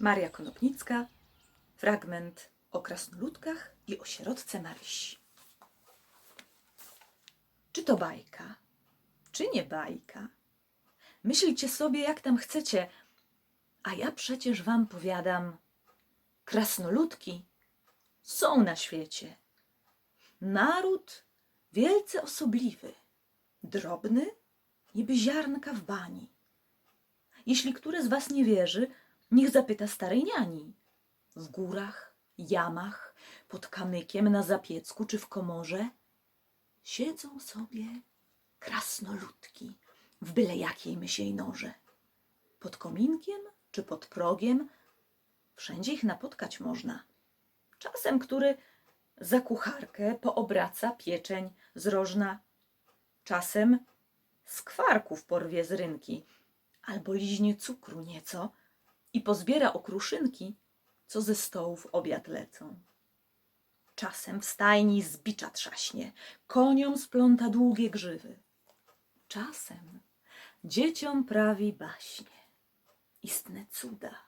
Maria Konopnicka, fragment o krasnoludkach i o sierotce Marysi. Czy to bajka, czy nie bajka? Myślcie sobie, jak tam chcecie, a ja przecież wam powiadam, krasnoludki są na świecie. Naród wielce osobliwy, drobny, niby ziarnka w bani. Jeśli który z was nie wierzy, niech zapyta starej niani. W górach, jamach, pod kamykiem, na zapiecku czy w komorze siedzą sobie krasnoludki w byle jakiej mysiej noże. Pod kominkiem czy pod progiem wszędzie ich napotkać można. Czasem który za kucharkę poobraca pieczeń z rożna, czasem skwarków porwie z rynki, albo liźnie cukru nieco i pozbiera okruszynki, co ze stołów obiad lecą. Czasem w stajni z bicza trzaśnie, koniom spląta długie grzywy. Czasem dzieciom prawi baśnie, istne cuda,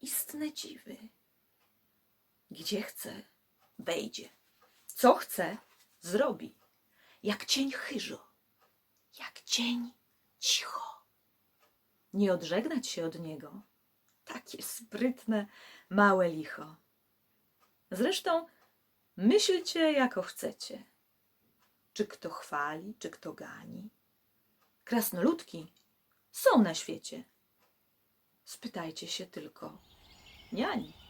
istne dziwy. Gdzie chce, wejdzie. Co chce, zrobi. Jak cień chyżo, jak cień cicho. Nie odżegnać się od niego. Takie sprytne, małe licho. Zresztą myślcie, jako chcecie. Czy kto chwali, czy kto gani. Krasnoludki są na świecie. Spytajcie się tylko niani.